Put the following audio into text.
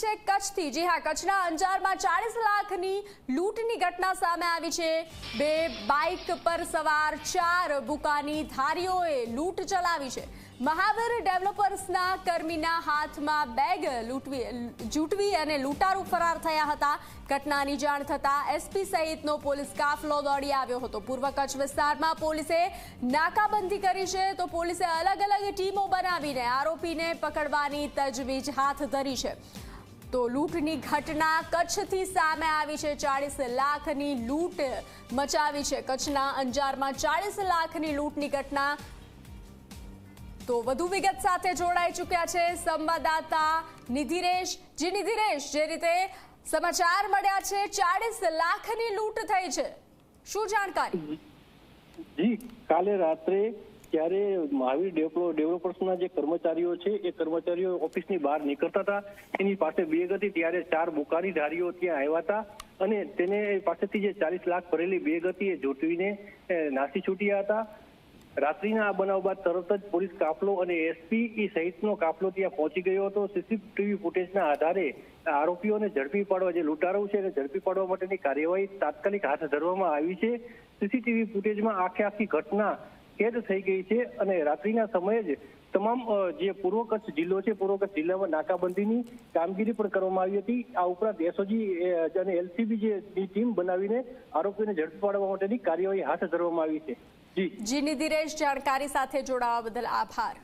છે કચ્છથી, જી હા, કચ્છના અંજારમાં ચાલીસ લાખની લૂંટની ઘટના સામે આવી છે. બે બાઇક પર સવાર ચાર બુકાની ધારીઓએ લૂંટ ચલાવી છે. મહાવીર ડેવલપર્સના કર્મીના હાથમાં બેગ લૂંટવી, જૂટવી અને લૂંટારૂ ફરાર થયા હતા. ઘટનાની જાણ થતાં એસપી સહિતનો પોલીસ કાફલો દોડી આવ્યો હતો. પૂર્વ કચ્છ વિસ્તારમાં પોલીસે નાકાબંધી કરી છે તો પોલીસે અલગ અલગ ટીમો બનાવીને આરોપીને પકડવાની તજવીજ હાથ ધરી છે. તો લૂંટની ઘટના કચ્છથી સામે આવી છે. ચાળીસ લાખની લૂંટ મચાવી છે કચ્છના અંજારમાં. ચાળીસ લાખની લૂંટની ઘટના તો વધુ વિગત સાથે જોડાઈ ચૂક્યા છે સંવાદદાતા નિધિરેશ. જી નિધિરેશ, જે રીતે સમાચાર મળ્યા છે, ચાળીસ લાખની લૂંટ થઈ છે. શું જાણકારી? જી, કાલે રાત્રે ત્યારે મહાવીર ડેવલપ ડેવલપર્સના જે કર્મચારીઓ છે, એ કર્મચારીઓ ઓફિસની બહાર નીકળતા હતા. એની પાસે બેગ હતી, ત્યારે ચાર બુકારી ધારીઓ ત્યાં આવ્યા હતા અને તેને પાસેથી જે ચાલીસ લાખ ભરેલી બેગ હતી, એ ઝૂંટવીને નાસી છૂટ્યા હતા. રાત્રિના આ બનાવ બાદ તરત જ પોલીસ કાફલો અને એસપી સહિતનો કાફલો ત્યાં પહોંચી ગયો હતો. સીસીટીવી ફૂટેજના આધારે આરોપીઓને ઝડપી પાડવા, જે લૂંટારો છે, એને ઝડપી પાડવા માટેની કાર્યવાહી તાત્કાલિક હાથ ધરવામાં આવી છે. સીસીટીવી ફૂટેજમાં આખે આખી ઘટના કેદ થઈ ગઈ છે અને રાત્રિના સમયે જ તમામ જે પૂર્વ કચ્છ જિલ્લો છે, પૂર્વ કચ્છ જિલ્લામાં નાકાબંધીની કામગીરી પણ કરવામાં આવી હતી. આ ઉપરાંત એસઓજી અને એલસીબી જે ટીમ બનાવીને આરોપીઓને ઝડપી પાડવા માટેની કાર્યવાહી હાથ ધરવામાં આવી છે. જી. જી નિધિરેશ જાણકારી સાથે જોડાવા બદલ આભાર.